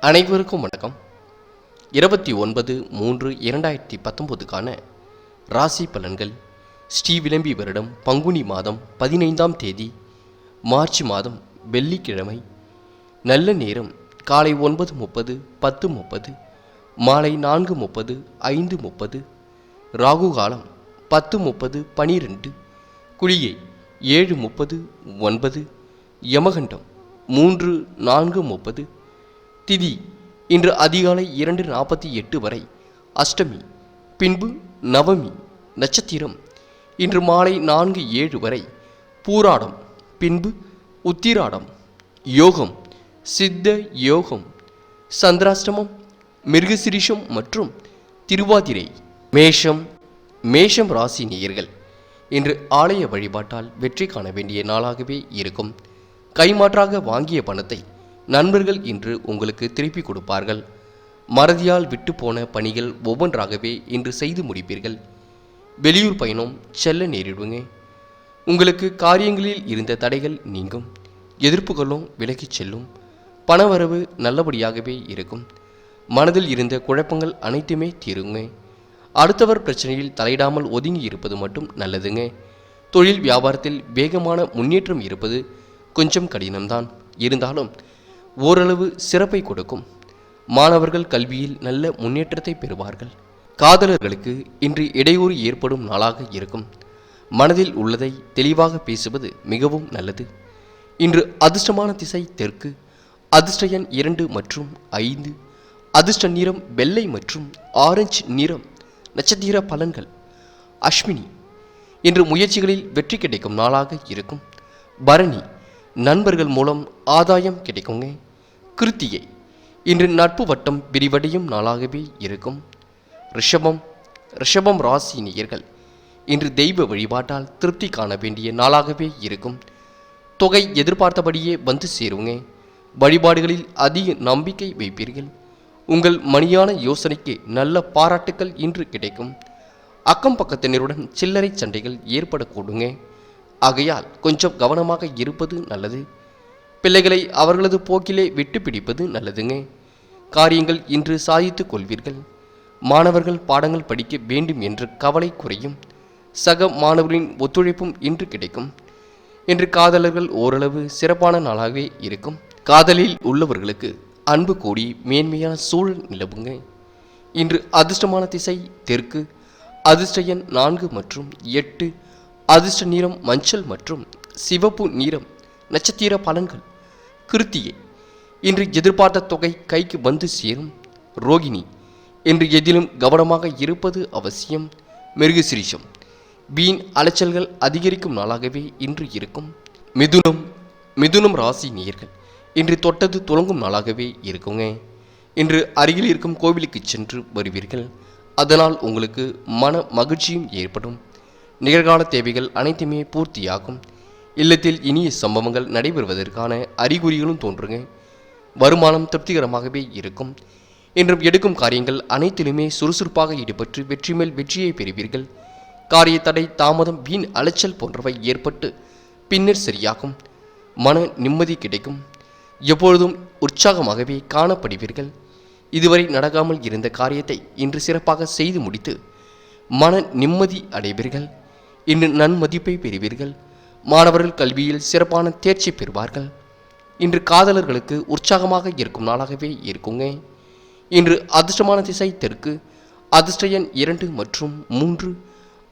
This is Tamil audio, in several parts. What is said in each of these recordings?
அனைவருக்கும் வணக்கம். இருபத்தி ஒன்பது மூன்று இரண்டாயிரத்தி பத்தொம்போதுக்கான ராசி பலன்கள். ஸ்ரீ விளம்பி வருடம் பங்குனி மாதம் பதினைந்தாம் தேதி மார்ச் மாதம் வெள்ளிக்கிழமை. நல்ல நேரம் காலை ஒன்பது முப்பது பத்து முப்பது மாலை நான்கு முப்பது ஐந்து முப்பது ராகு காலம் பத்து முப்பது பனிரெண்டு குளிகை ஏழு முப்பது ஒன்பது யமகண்டம் மூன்று நான்கு முப்பது திதி இன்று அதிகாலை இரண்டு நாற்பத்தி எட்டு வரை. அஷ்டமி பின்பு நவமி நட்சத்திரம். இன்று மாலை நான்கு ஏழு வரை. பூராடம் பின்பு உத்திராடம். யோகம் சித்த யோகம். சந்திராஷ்டமம் மிருகசிரிஷம் மற்றும் திருவாதிரை. மேஷம் மேஷம் ராசி நேயர்கள். இன்று ஆலய வழிபாட்டால் வெற்றி காண வேண்டிய நாளாகவே இருக்கும். கைமாற்றாக வாங்கிய பணத்தை நண்பர்கள் இன்று உங்களுக்கு திருப்பி கொடுப்பார்கள். மறதியால் விட்டுப்போன பணிகள் ஒவ்வொன்றாகவே இன்று செய்து முடிப்பீர்கள். வெளியூர் பயணம் செல்ல நேரிடுங்க. உங்களுக்கு காரியங்களில் இருந்த தடைகள் நீங்கும். எதிர்ப்புகளும் விலகிச் செல்லும். பணவரவு நல்லபடியாகவே இருக்கும். மனதில் இருந்த குழப்பங்கள் அனைத்துமே தீருங்க. அடுத்தவர் பிரச்சனையில் தலையிடாமல் ஒதுங்கி இருப்பது மட்டும் நல்லதுங்க. தொழில் வியாபாரத்தில் வேகமான முன்னேற்றம் இருப்பது கொஞ்சம் கடினம்தான். இருந்தாலும் ஓரளவு சிறப்பை கொடுக்கும். மாணவர்கள் கல்வியில் நல்ல முன்னேற்றத்தை பெறுவார்கள். காதலர்களுக்கு இன்று இடையூறு ஏற்படும் நாளாக இருக்கும். மனதில் உள்ளதை தெளிவாக பேசுவது மிகவும் நல்லது. இன்று அதிர்ஷ்டமான திசை தெற்கு அதிர்ஷ்ட எண் இரண்டு மற்றும் ஐந்து அதிர்ஷ்ட நிறம் வெள்ளை மற்றும் ஆரஞ்சு நிறம் நட்சத்திர பலன்கள். அஸ்வினி இன்று முயற்சிகளில் வெற்றி கிடைக்கும் நாளாக இருக்கும். பரணி நண்பர்கள் மூலம் ஆதாயம் கிடைக்குங்க. கிருத்தியை இன்று நட்பு வட்டம் விரிவடையும் நாளாகவே இருக்கும். ரிஷபம் ரிஷபம் ராசி நேயர்கள் இன்று தெய்வ வழிபாட்டால் திருப்தி காண வேண்டிய நாளாகவே இருக்கும். தொகை எதிர்பார்த்தபடியே வந்து சேருங்க. வழிபாடுகளில் அதிக நம்பிக்கை வைப்பீர்கள். உங்கள் மணியான யோசனைக்கு நல்ல பாராட்டுக்கள் இன்று கிடைக்கும். அக்கம் பக்கத்தினருடன் சில்லறை சண்டைகள் ஏற்படக்கூடுங்க. ஆகையால் கொஞ்சம் கவனமாக இருப்பது நல்லது. பிள்ளைகளை அவர்களது போக்கிலே விட்டு பிடிப்பது நல்லதுங்க. காரியங்கள் இன்று சாதித்துக் கொள்வீர்கள். மாணவர்கள் பாடங்கள் படிக்க வேண்டும் என்ற கவலை குறையும். சக மாணவர்களின் ஒத்துழைப்பும் இன்று கிடைக்கும். இன்று காதலர்கள் ஓரளவு சிறப்பான நாளாகவே இருக்கும். காதலில் உள்ளவர்களுக்கு அன்பு கூடி மேன்மையான சூழல் நிலவுங்க. இன்று அதிர்ஷ்டமான திசை தெற்கு அதிர்ஷ்ட எண் நான்கு மற்றும் எட்டு அதிர்ஷ்ட நிறம் மஞ்சள் மற்றும் சிவப்பு நிறம் நட்சத்திர பலன்கள். கிருத்தியை இன்று எதிர்பார்த்த தொகை கைக்கு வந்து சேரும். ரோகிணி இன்று எதிலும் கவனமாக இருப்பது அவசியம். மிருகசிரிஷம் வீண் அலைச்சல்கள் அதிகரிக்கும் நாளாகவே இன்று இருக்கும். மிதுனம் மிதுனம் ராசி நேயர்கள் இன்று தொட்டது துளங்கும் நாளாகவே இருக்குங்க. இன்று அருகில் இருக்கும் கோவிலுக்கு சென்று வருவீர்கள். அதனால் உங்களுக்கு மன மகிழ்ச்சியும் ஏற்படும். நிகழ்கால தேவைகள் அனைத்துமே பூர்த்தியாகும். இல்லத்தில் இனிய சம்பவங்கள் நடைபெறுவதற்கான அறிகுறிகளும் தோன்றுங்க. வருமானம் திருப்திகரமாகவே இருக்கும். இன்றும் எடுக்கும் காரியங்கள் அனைத்திலுமே சுறுசுறுப்பாக ஈடுபட்டு வெற்றி மேல் வெற்றியை பெறுவீர்கள். காரிய தடை தாமதம் வீண் அலைச்சல் போன்றவை ஏற்பட்டு பின்னர் சரியாகும். மன நிம்மதி கிடைக்கும். எப்பொழுதும் உற்சாகமாகவே காணப்படுவீர்கள். இதுவரை நடக்காமல் இருந்த காரியத்தை இன்று சிறப்பாக செய்து முடித்து மன நிம்மதி அடைவீர்கள். இன்று நன்மதிப்பை பெறுவீர்கள். மாணவர்கள் கல்வியில் சிறப்பான தேர்ச்சி பெறுவார்கள். இன்று காதலர்களுக்கு உற்சாகமாக இருக்கும் நாளாகவே இருக்குங்க. இன்று அதிர்ஷ்டமான திசை தெற்கு அதிர்ஷ்ட எண் இரண்டு மற்றும் மூன்று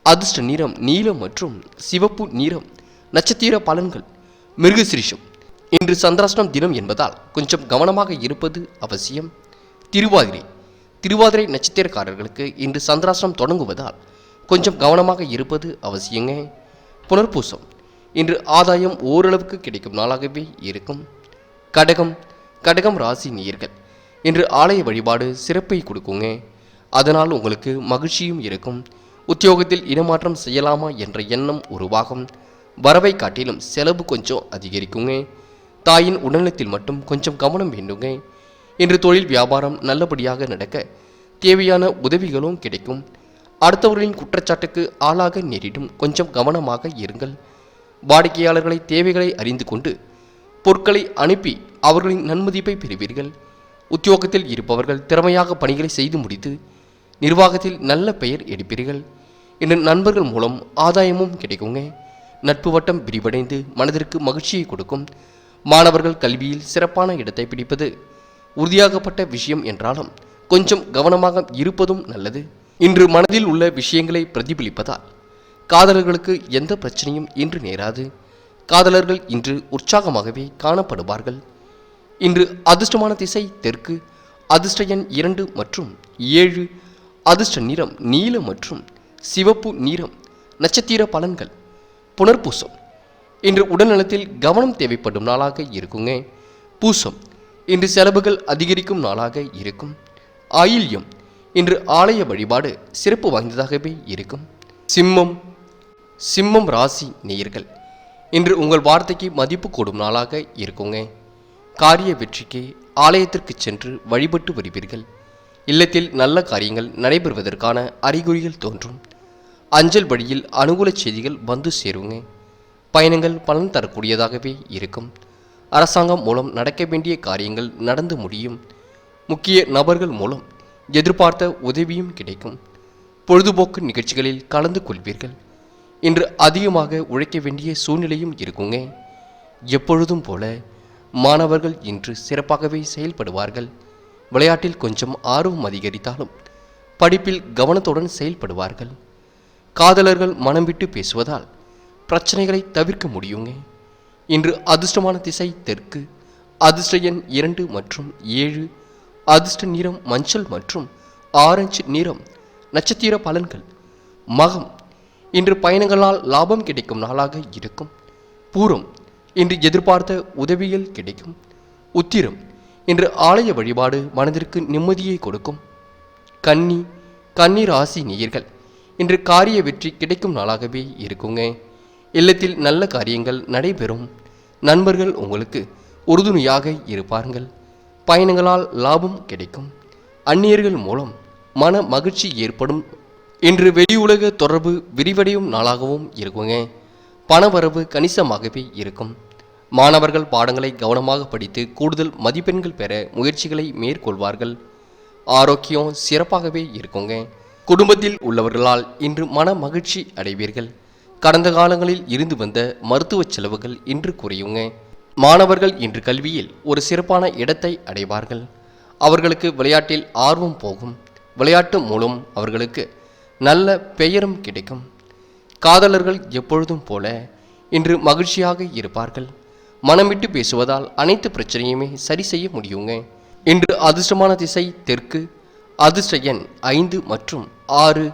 அதிர்ஷ்ட நிறம் நீலம் மற்றும் சிவப்பு நிறம் நட்சத்திர பலன்கள் மிருகசிரிஷம். இன்று சந்திராஷ்டம் தினம் என்பதால் கொஞ்சம் கவனமாக இருப்பது அவசியம். திருவாதிரை திருவாதிரை நட்சத்திரக்காரர்களுக்கு இன்று சந்திராஷ்டம் தொடங்குவதால் கொஞ்சம் கவனமாக இருப்பது அவசியங்க. புனர்பூசம். இன்று ஆதாயம் ஓரளவுக்கு கிடைக்கும் நாளாகவே இருக்கும். கடகம். கடகம் ராசி நீர்கள். இன்று ஆலய வழிபாடு சிறப்பை கொடுக்குங்க. அதனால் உங்களுக்கு மகிழ்ச்சியும் இருக்கும். உத்தியோகத்தில் இடமாற்றம் செய்யலாமா என்ற எண்ணம் உருவாகும். வரவை காட்டிலும் செலவு கொஞ்சம் அதிகரிக்குங்க. தாயின் உடல்நலத்தில் மட்டும் கொஞ்சம் கவனம் வேண்டுங்க. இன்று தொழில் வியாபாரம் நல்லபடியாக நடக்க தேவையான உதவிகளும் கிடைக்கும். அடுத்தவர்களின் குற்றச்சாட்டுக்கு ஆளாக நேரிடும். கொஞ்சம் கவனமாக இருங்கள். வாடிக்கையாளர்களை தேவைகளை அறிந்து கொண்டு பொருட்களை அனுப்பி அவர்களின் நன்மதிப்பை பெறுவீர்கள். உத்தியோகத்தில் இருப்பவர்கள் திறமையாக பணிகளை செய்து முடித்து நிர்வாகத்தில் நல்ல பெயர் எடுப்பீர்கள். இன்று நண்பர்கள் மூலம் ஆதாயமும் கிடைக்குங்க. நட்பு வட்டம் விரிவடைந்து மனதிற்கு மகிழ்ச்சியை கொடுக்கும். மாணவர்கள் கல்வியில் சிறப்பான இடத்தை பிடிப்பது உறுதியாகப்பட்ட விஷயம் என்றாலும் கொஞ்சம் கவனமாக இருப்பதும் நல்லது. இன்று மனதில் உள்ள விஷயங்களை பிரதிபலிப்பதால் காதலர்களுக்கு எந்த பிரச்சனையும் இன்று நேராது. காதலர்கள் இன்று உற்சாகமாகவே காணப்படுவார்கள். இன்று அதிர்ஷ்டமான திசை தெற்கு அதிர்ஷ்ட எண் இரண்டு மற்றும் ஏழு அதிர்ஷ்ட நிறம் நீல மற்றும் சிவப்பு நிறம் நட்சத்திர பலன்கள் புனர்பூசம். இன்று உடல்நலத்தில் கவனம் தேவைப்படும் நாளாக இருக்குங்க. பூசம் இன்று செலவுகள் அதிகரிக்கும் நாளாக இருக்கும். ஆயில்யம் இன்று ஆலய வழிபாடு சிறப்பு வாய்ந்ததாகவே இருக்கும். சிம்மம் சிம்மம் ராசி நேயர்கள் இன்று உங்கள் வார்த்தைக்கு மதிப்பு கூடும் நாளாக இருக்குங்க. காரிய வெற்றிக்கு ஆலயத்திற்கு சென்று வழிபட்டு வருவீர்கள். இல்லத்தில் நல்ல காரியங்கள் நடைபெறுவதற்கான அறிகுறிகள் தோன்றும். அஞ்சல் வழியில் அனுகூல செய்திகள் வந்து சேருங்க. பயணங்கள் பலன் தரக்கூடியதாகவே இருக்கும். அரசாங்கம் மூலம் நடக்க வேண்டிய காரியங்கள் நடந்து முடியும். முக்கிய நபர்கள் மூலம் எதிர்பார்த்த உதவியும் கிடைக்கும். பொழுதுபோக்கு நிகழ்ச்சிகளில் கலந்து கொள்வீர்கள். இன்று அதிகமாக உழைக்க வேண்டிய சூழ்நிலையும் இருக்குங்க. எப்பொழுதும் போல மாணவர்கள் இன்று சிறப்பாகவே செயல்படுவார்கள். விளையாட்டில் கொஞ்சம் ஆர்வம் அதிகரித்தாலும் படிப்பில் கவனத்துடன் செயல்படுவார்கள். காதலர்கள் மனம் விட்டு பேசுவதால் பிரச்சனைகளை தவிர்க்க முடியுங்க. இன்று அதிர்ஷ்டமான திசை தெற்கு அதிர்ஷ்ட எண் இரண்டு மற்றும் ஏழு அதிர்ஷ்ட நிறம் மஞ்சள் மற்றும் ஆரஞ்சு நிறம் நட்சத்திர பலன்கள். மகம். இன்று பயணங்களால் லாபம் கிடைக்கும் நாளாக இருக்கும். பூரம். இன்று எதிர்பார்த்த உதவிகள் கிடைக்கும். உத்திரம். இன்று ஆலய வழிபாடு மனதிற்கு நிம்மதியை கொடுக்கும். கன்னி. கன்னி ராசி நேயர்கள். இன்று காரிய வெற்றி கிடைக்கும் நாளாகவே இருக்குங்க. இல்லத்தில் நல்ல காரியங்கள் நடைபெறும். நண்பர்கள் உங்களுக்கு உறுதுணையாக இருப்பார்கள். பயணங்களால் லாபம் கிடைக்கும். அந்நியர்கள் மூலம் மன மகிழ்ச்சி ஏற்படும். இன்று வெளியுலக தொடர்பு விரிவடையும் நாளாகவும் இருக்குங்க. பணவரவு கணிசமாகவே இருக்கும். மாணவர்கள் பாடங்களை கவனமாக படித்து கூடுதல் மதிப்பெண்கள் பெற முயற்சிகளை மேற்கொள்வார்கள். ஆரோக்கியம் சிறப்பாகவே இருக்குங்க. குடும்பத்தில் உள்ளவர்களால் இன்று மன மகிழ்ச்சி அடைவீர்கள். கடந்த காலங்களில் இருந்து வந்த மருத்துவ செலவுகள் இன்று குறையுங்க. மாணவர்கள் இன்று கல்வியில் ஒரு சிறப்பான இடத்தை அடைவார்கள். அவர்களுக்கு விளையாட்டில் ஆர்வம் போகும். விளையாட்டு மூலம் அவர்களுக்கு நல்ல பெயரும் கிடைக்கும். காதலர்கள் எப்பொழுதும் போல இன்று மகிழ்ச்சியாக இருப்பார்கள். மனமிட்டு பேசுவதால் அனைத்து பிரச்சனையுமே சரி செய்ய முடியுங்க. இன்று அதிர்ஷ்டமான திசை தெற்கு அதிர்ஷ்ட எண் ஐந்து மற்றும் ஆறு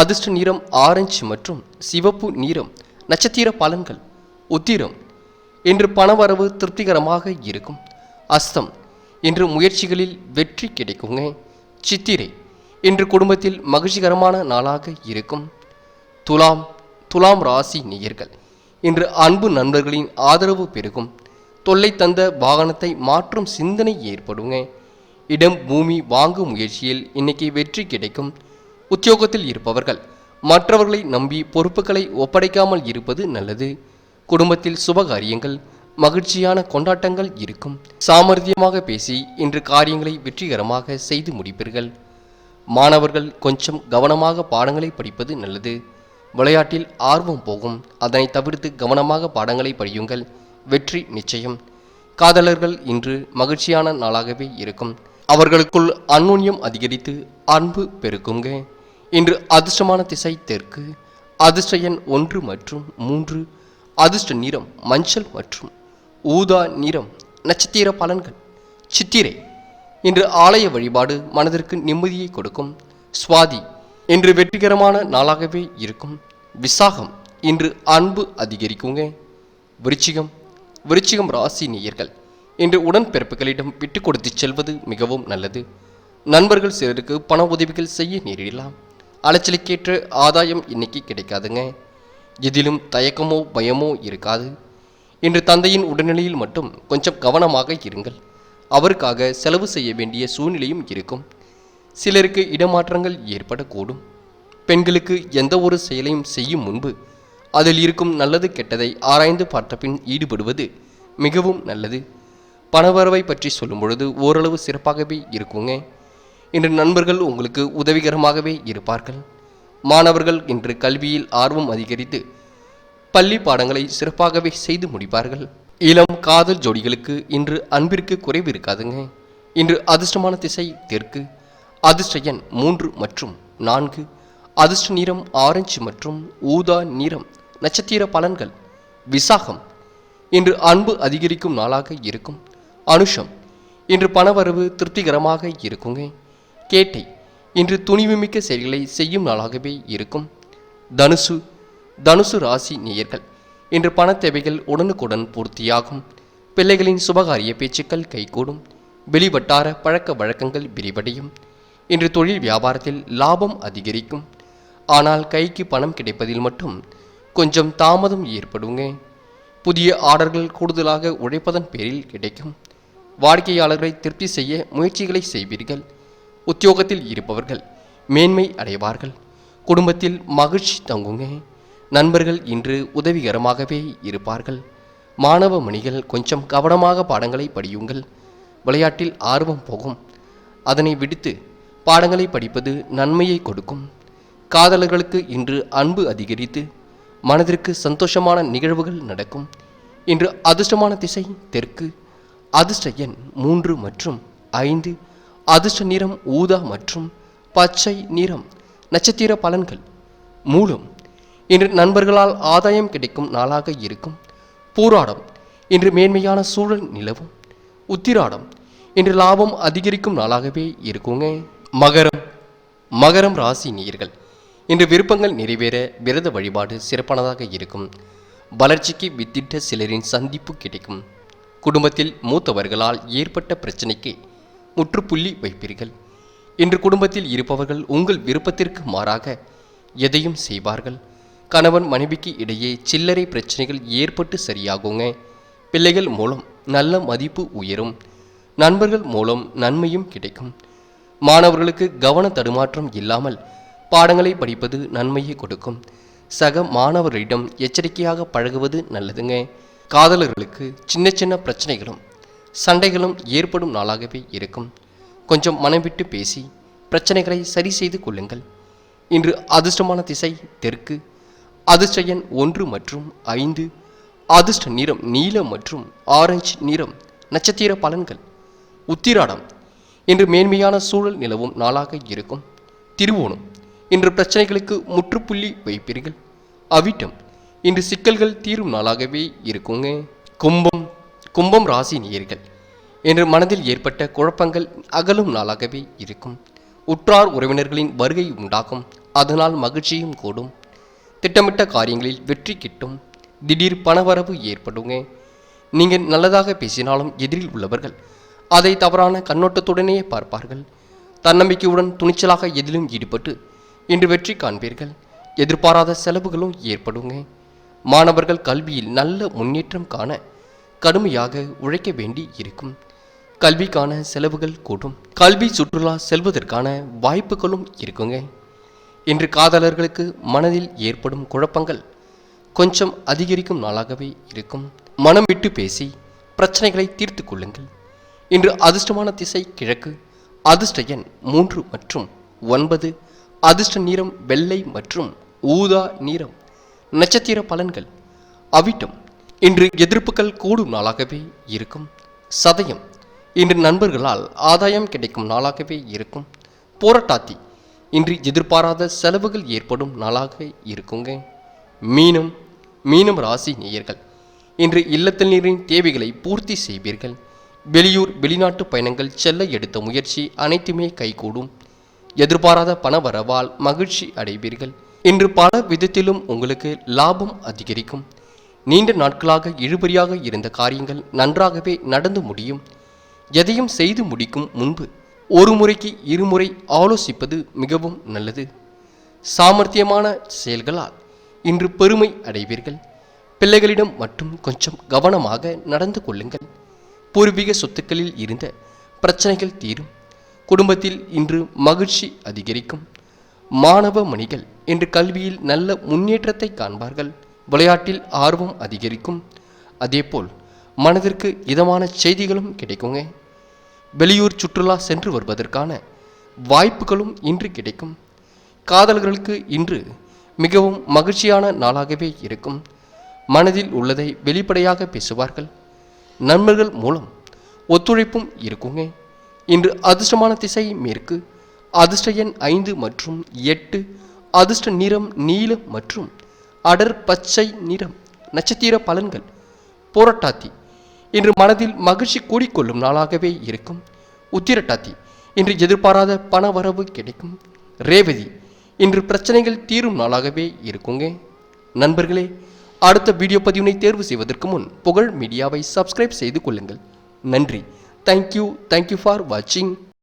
அதிர்ஷ்ட நிறம் ஆரஞ்சு மற்றும் சிவப்பு நிறம் நட்சத்திர பலன்கள். உத்திரம் இன்று பணவரவு திருப்திகரமாக இருக்கும். அஸ்தம் இன்று முயற்சிகளில் வெற்றி கிடைக்குங்க. சித்திரை இன்று குடும்பத்தில் மகிழ்ச்சிகரமான நாளாக இருக்கும். துலாம் துலாம் ராசி நேயர்கள் இன்று அன்பு நண்பர்களின் ஆதரவு பெருகும். தொல்லை தந்த வாகனத்தை மாற்றும் சிந்தனை ஏற்படுங்க. இடம் பூமி வாங்கும் முயற்சியில் இன்னைக்கு வெற்றி கிடைக்கும். உத்தியோகத்தில் இருப்பவர்கள் மற்றவர்களை நம்பி பொறுப்புகளை ஒப்படைக்காமல் இருப்பது நல்லது. குடும்பத்தில் சுபகாரியங்கள் மகிழ்ச்சியான கொண்டாட்டங்கள் இருக்கும். சாமர்த்தியமாக பேசி இன்று காரியங்களை வெற்றிகரமாக செய்து முடிப்பீர்கள். மாணவர்கள் கொஞ்சம் கவனமாக பாடங்களை படிப்பது நல்லது. விளையாட்டில் ஆர்வம் போகும். அதனை தவிர்த்து கவனமாக பாடங்களை படியுங்கள். வெற்றி நிச்சயம். காதலர்கள் இன்று மகிழ்ச்சியான நாளாகவே இருக்கும். அவர்களுக்குள் அந்நுண்ணியம் அதிகரித்து அன்பு பெருக்குங்க. இன்று அதிர்ஷ்டமான திசை தெற்கு. அதிர்ஷ்ட எண் ஒன்று மற்றும் மூன்று அதிர்ஷ்ட நிறம் மஞ்சள் மற்றும் ஊதா நிறம் நட்சத்திர பலன்கள். சித்திரை இன்று ஆலய வழிபாடு மனதிற்கு நிம்மதியை கொடுக்கும். சுவாதி இன்று வெற்றிகரமான நாளாகவே இருக்கும். விசாகம் இன்று அன்பு அதிகரிக்குங்க. விருச்சிகம் விருச்சிகம் ராசி நேயர்கள் இன்று உடன்பிறப்புகளிடம் விட்டு கொடுத்து செல்வது மிகவும் நல்லது. நண்பர்கள் சிலருக்கு பண உதவிகள் செய்ய நேரிடலாம். அலைச்சலுக்கேற்ற ஆதாயம் இன்னைக்கு கிடைக்காதுங்க. எதிலும் தயக்கமோ பயமோ இருக்காது. இன்று தந்தையின் உடல்நிலையில் மட்டும் கொஞ்சம் கவனமாக இருங்கள். அவருக்காக செலவு செய்ய வேண்டிய சூழ்நிலையும் இருக்கும். சிலருக்கு இடமாற்றங்கள் ஏற்படக்கூடும். பெண்களுக்கு எந்த ஒரு செயலையும் செய்யும் முன்பு அதில் இருக்கும் நல்லது கெட்டதை ஆராய்ந்து பார்த்த பின் ஈடுபடுவது மிகவும் நல்லது. பணவரவை பற்றி சொல்லும் பொழுது ஓரளவு சிறப்பாகவே இருக்குங்க. இன்று நண்பர்கள் உங்களுக்கு உதவிகரமாகவே இருப்பார்கள். மாணவர்கள் இன்று கல்வியில் ஆர்வம் அதிகரித்து பள்ளி பாடங்களை சிறப்பாகவே செய்து முடிப்பார்கள். இளம் காதல் ஜோடிகளுக்கு இன்று அன்பிற்கு குறைவு இருக்காதுங்க. இன்று அதிர்ஷ்டமான திசை தெற்கு. அதிர்ஷ்ட எண் மூன்று மற்றும் நான்கு. அதிர்ஷ்ட நிறம் ஆரஞ்சு மற்றும் ஊதா நிறம் நட்சத்திர பலன்கள். விசாகம். இன்று அன்பு அதிகரிக்கும் நாளாக இருக்கும். அனுஷம். இன்று பணவரவு திருப்திகரமாக இருக்குங்க. கேட்டை. இன்று துணிவுமிக்க செயல்களை செய்யும் நாளாகவே இருக்கும். தனுசு தனுசு ராசி நேயர்கள் இன்று பண தேவைகள் உடனுக்குடன் பூர்த்தியாகும். பிள்ளைகளின் சுபகாரிய பேச்சுக்கள் கைகூடும். வெளிவட்டார பழக்க வழக்கங்கள் விரிவடையும். இன்று தொழில் வியாபாரத்தில் லாபம் அதிகரிக்கும். ஆனால் கைக்கு பணம் கிடைப்பதில் மட்டும் கொஞ்சம் தாமதம் ஏற்படுங்க. புதிய ஆர்டர்கள் கூடுதலாக உழைப்பதன் பேரில் கிடைக்கும். வாடிக்கையாளர்களை திருப்தி செய்ய முயற்சிகளை செய்வீர்கள். உத்தியோகத்தில் இருப்பவர்கள் மேன்மை அடைவார்கள். குடும்பத்தில் மகிழ்ச்சி தங்குங்க நண்பர்கள் இன்று உதவிகரமாகவே இருப்பார்கள். மாணவ மணிகள் கொஞ்சம் கவனமாக பாடங்களை படியுங்கள். விளையாட்டில் ஆர்வம் போகும். அதனை விடுத்து பாடங்களை படிப்பது நன்மையை கொடுக்கும். காதலர்களுக்கு இன்று அன்பு அதிகரித்து மனதிற்கு சந்தோஷமான நிகழ்வுகள் நடக்கும். இன்று அதிர்ஷ்டமான திசை தெற்கு. அதிர்ஷ்ட எண் மூன்று மற்றும் ஐந்து அதிர்ஷ்ட நிறம் ஊதா மற்றும் பச்சை நிறம் நட்சத்திர பலன்கள். மூலம் இன்று நண்பர்களால் ஆதாயம் கிடைக்கும் நாளாக இருக்கும். பூராடம் இன்று மேன்மையான சூழல் நிலவும். உத்திராடம் இன்று லாபம் அதிகரிக்கும் நாளாகவே இருக்குங்க. மகரம் மகரம் ராசி நீர்கள் இன்று விருப்பங்கள் நிறைவேற விரத வழிபாடு சிறப்பானதாக இருக்கும். வளர்ச்சிக்கு வித்திட்ட சிலரின் சந்திப்பு கிடைக்கும். குடும்பத்தில் மூத்தவர்களால் ஏற்பட்ட பிரச்சனைக்கு முற்றுப்புள்ளி வைப்பீர்கள். இன்று குடும்பத்தில் இருப்பவர்கள் உங்கள் விருப்பத்திற்கு மாறாக எதையும் செய்வார்கள். கணவன் மனைவிக்கு இடையே சில்லறை பிரச்சனைகள் ஏற்பட்டு சரியாகுங்க. பிள்ளைகள் மூலம் நல்ல மதிப்பு உயரும். நண்பர்கள் மூலம் நன்மையும் கிடைக்கும். மாணவர்களுக்கு கவன தடுமாற்றம் இல்லாமல் பாடங்களை படிப்பது நன்மையை கொடுக்கும். சக மாணவர்களிடம் எச்சரிக்கையாக பழகுவது நல்லதுங்க. காதலர்களுக்கு சின்ன சின்ன பிரச்சனைகளும் சண்டைகளும் ஏற்படும் நாளாகவே இருக்கும். கொஞ்சம் மனம் விட்டு பேசி பிரச்சனைகளை சரி செய்து கொள்ளுங்கள். இன்று அதிர்ஷ்டமான திசை தெற்கு. அதிர்ஷ்ட எண் ஒன்று மற்றும் ஐந்து. அதிர்ஷ்ட நிறம் நீலம் மற்றும் ஆரஞ்சு நிறம் நட்சத்திர பலன்கள். உத்திராடம். இன்று மேன்மையான சூழல் நிலவும் நாளாக இருக்கும். திருவோணம். இன்று பிரச்சனைகளுக்கு முற்றுப்புள்ளி வைப்பீர்கள். அவிட்டம். இன்று சிக்கல்கள் தீரும் நாளாகவே இருக்குங்க. கும்பம். கும்பம் ராசி நேயர்கள் இன்று மனதில் ஏற்பட்ட குழப்பங்கள் அகலும் நாளாகவே இருக்கும். உற்றார் உறவினர்களின் வருகை உண்டாகும். அதனால் மகிழ்ச்சியும் கூடும். திட்டமிட்ட காரியங்களில் வெற்றி கிட்டும். திடீர் பணவரவு ஏற்படுங்க. நீங்கள் நல்லதாக பேசினாலும் எதிரில் உள்ளவர்கள் அதை தவறான கண்ணோட்டத்துடனே பார்ப்பார்கள். தன்னம்பிக்கையுடன் துணிச்சலாக எதிலும் ஈடுபட்டு இன்று வெற்றி காண்பீர்கள். எதிர்பாராத செலவுகளும் ஏற்படுங்க. மாணவர்கள் கல்வியில் நல்ல முன்னேற்றம் காண கடுமையாக உழைக்க வேண்டி இருக்கும். கல்விக்கான செலவுகள் கூடும். கல்வி சுற்றுலா செல்வதற்கான வாய்ப்புகளும் இருக்குங்க. இன்று காதலர்களுக்கு மனதில் ஏற்படும் குழப்பங்கள் கொஞ்சம் அதிகரிக்கும் நாளாகவே இருக்கும். மனம் விட்டு பேசி பிரச்சனைகளை தீர்த்து கொள்ளுங்கள். இன்று அதிர்ஷ்டமான திசை கிழக்கு அதிர்ஷ்ட எண் மூன்று மற்றும் ஒன்பது அதிர்ஷ்ட நிறம் வெள்ளை மற்றும் ஊதா நிறம் நட்சத்திர பலன்கள் அவிட்டம் இன்று எதிர்ப்புகள் கூடும் நாளாகவே இருக்கும். சதயம். இன்று நண்பர்களால் ஆதாயம் கிடைக்கும் நாளாகவே இருக்கும். போராட்டாத்தி இன்று எதிர்பாராத செலவுகள் ஏற்படும் நாளாக இருக்குங்க. மீனம். மீனம் ராசி நேயர்கள். இன்று இல்லத்தில் நீரின் தேவைகளை பூர்த்தி செய்வீர்கள். வெளியூர் வெளிநாட்டு பயணங்கள் செல்ல எடுத்த முயற்சி அனைத்துமே கைகூடும். எதிர்பாராத பண வரவால் மகிழ்ச்சி அடைவீர்கள். இன்று பல விதத்திலும் உங்களுக்கு லாபம் அதிகரிக்கும். நீண்ட நாட்களாக இழுபறியாக இருந்த காரியங்கள் நன்றாகவே நடந்து முடியும். எதையும் செய்து முடிக்கும் முன்பு ஒரு முறைக்கு இருமுறை ஆலோசிப்பது மிகவும் நல்லது. சாமர்த்தியமான செயல்களால் இன்று பெருமை அடைவீர்கள். பிள்ளைகளிடம் மட்டும் கொஞ்சம் கவனமாக நடந்து கொள்ளுங்கள். பூர்வீக சொத்துக்களில் இருந்த பிரச்சனைகள் தீரும். குடும்பத்தில் இன்று மகிழ்ச்சி அதிகரிக்கும். மாணவ மணிகள் இன்று கல்வியில் நல்ல முன்னேற்றத்தை காண்பார்கள். விளையாட்டில் ஆர்வம் அதிகரிக்கும். அதேபோல் மனதிற்கு இதமான செய்திகளும் கிடைக்குங்க. வெளியூர் சுற்றுலா சென்று வருவதற்கான வாய்ப்புகளும் இன்று கிடைக்கும். காதலர்களுக்கு இன்று மிகவும் மகிழ்ச்சியான நாளாகவே இருக்கும். மனதில் உள்ளதை வெளிப்படையாக பேசுவார்கள். நண்பர்கள் மூலம் ஒத்துழைப்பும் இருக்குங்க. இன்று அதிர்ஷ்டமான திசை மேற்கு அதிர்ஷ்ட எண் ஐந்து மற்றும் எட்டு அதிர்ஷ்ட நிறம் நீலம் மற்றும் அடர் பச்சை நிறம் நட்சத்திர பலன்கள் போராட்டாத்தி. இன்று மனதில் மகிழ்ச்சி கூடிக்கொள்ளும் நாளாகவே இருக்கும். உத்திரட்டாத்தி. இன்று எதிர்பாராத பண வரவு கிடைக்கும். ரேவதி. இன்று பிரச்சனைகள் தீரும் நாளாகவே இருக்குங்க. நண்பர்களே அடுத்த வீடியோ பதிவினை தேர்வு செய்வதற்கு முன் புகழ் மீடியாவை சப்ஸ்கிரைப் செய்து கொள்ளுங்கள். நன்றி. தேங்க்யூ தேங்க்யூ ஃபார் வாட்சிங்